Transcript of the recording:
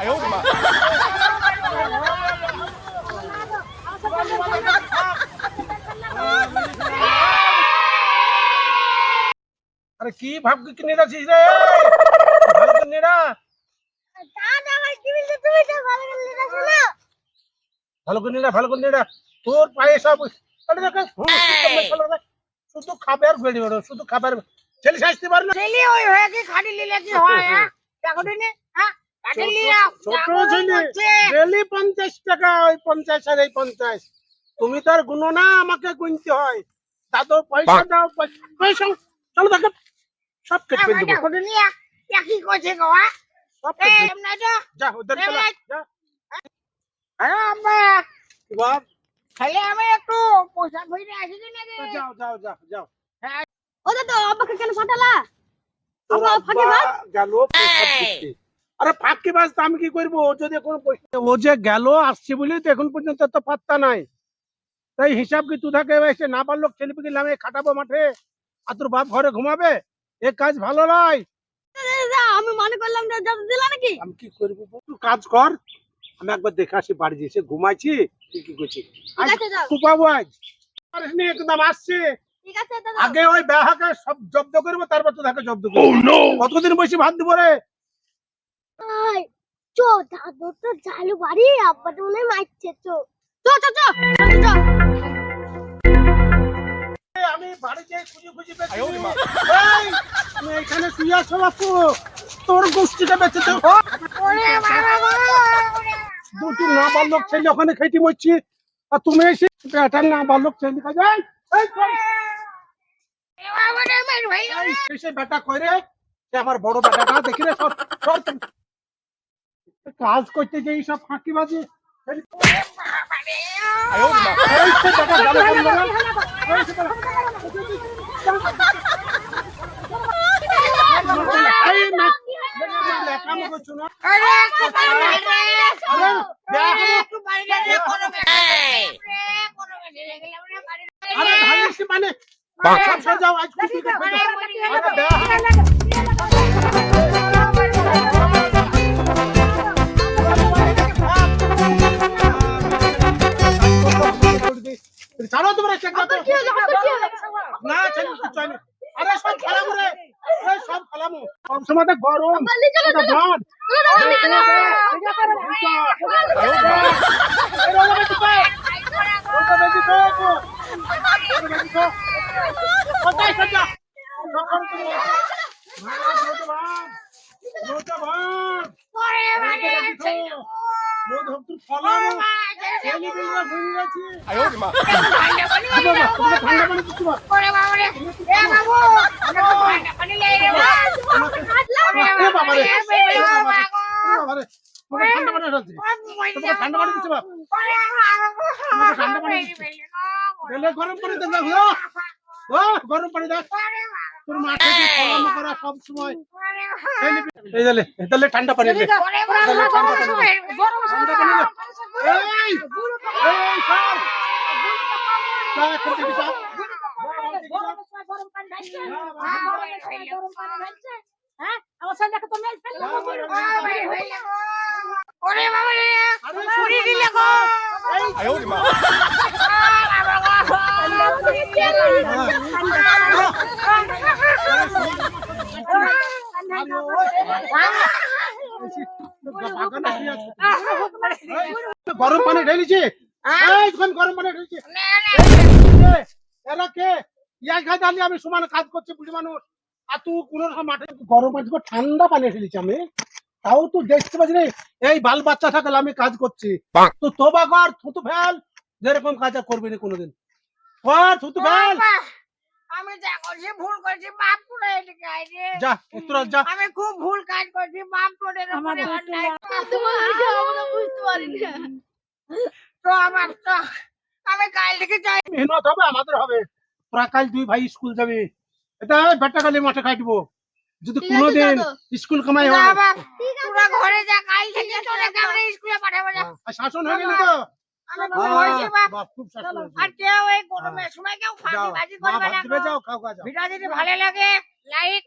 I hold him अरे की भाग की नेड़ा चीज़ रे भाग की नेड़ा दादा भाग की मिल तू भी ना भाग की नेड़ा सुनो भाग की नेड़ा भाग की नेड़ा तोर पाए सब अरे देखो तो तू तो खा बेर बेड़ी बड़ो तू तो खा चली शास्ती मार ले चली होय होय की खाली लीला की होय हाँ ने हाँ ছোট ছেলে ডেলি পঞ্চাশ টাকা ওই পঞ্চাশ আর এই পঞ্চাশ। তুমি তার গুণ না আমাকে গুনতে হয়। দাদু পয়সা দাও পয়সা চলো দেখো সব কেটে দেবো কি করছে গো হ্যাঁ? সব এই কেটে ফেল এমনা তো যা ওদের যা। হ্যাঁ আমরা বাপ খালি আমি একটু পোশাক হইতে আসি কি নাকি? যাও যাও যাও যাও। ওদের তো আব্বাকে কেন ফাটালা? আব্বা? গেল দিতে। আরে ফাঁকি বাজ আমি কি করব? ও যদি পয়সা- ও যে গেল আসছে বলে তো এখন পর্যন্ত তো পাত্তা নাই। তাই হিসাব কি তুই থাকে? এসে না পারল ছেলেপিকে নামে খাটাবো মাঠে। আর তোর বাপ ঘরে ঘুমাবে? এ কাজ ভালো নয়। আমি মনে করলাম যে যাতে দিলা নাকি? আমি কি করব তুই কাজ কর। আমি একবার দেখে আসি বাড়ি এসে। ঘুমাইছি তুই কি করছিস? ঠিক কুপাবো আজ পারিস নি, একদম আসছে। ঠিক আছে দাদা আগে ওই বেহাকে সব জব্দ করব তারপর তো তাকে জব্দ করব। কতদিন বসে ভাত দিব রে? চো তো চো আমি তোর তো দুটি না বালক ছেলে ওখানে খেটি মরছি আর তুমি এসে বেটার না বালক ছেলে বেটা কই আমার বড় বেটাটা দেখি রে সব কাজ করতে যে সব ফাঁকি বাজে 哎 খেলামু সব সময় তো গরম এটা গরম পানি ও গরম পানি দেখ। তোর মাঠে করা সব সময়? এই দিলে এই ঠান্ডা পানি দে। ঠান্ডা পানি এই এই যা এখন দেখি যা হ্যাঁ আমার সাথে দেখো তো মেল ফেল ওরে বাবা রে ছুরি গরম পানি ঢেলিছে। আমি সমান কাজ করছি বুড়ি মানুষ আর তুই কোন মাঠে গরম ঠান্ডা পানি ঢেলেছি আমি তাও তুই দেখতে পাচ্ছি রে এই বাল বাচ্চা থাকলে আমি কাজ করছি তো তোবা কর থুতু ফেল যেরকম কাজ করবি না কোনোদিন কর থুতু ফেল আমি যা করছি ভুল করছি মাফ করে এদিকে রে যা একটু যা আমি খুব ভুল কাজ করছি মাফ করে বুঝতে পারি না তো আমার তো আমি কাল থেকে যাই। মেহনত হবে আমাদের হবে। তোরা কাল দুই ভাই স্কুল যাবি। এটা বেটা কালি মাঠে খাইটবো যদি কোনোদিন স্কুল কামাই যা হয়। তোরা ঘরে যা কাল থেকে তোরা কামড়ে স্কুলে পাঠাবো শাসন হয়ে গেলি তো। আর কেউ এই গরমের সময় কেউ ফাঁকি বাজি করবে না ভিডিও যদি ভালো লাগে লাইক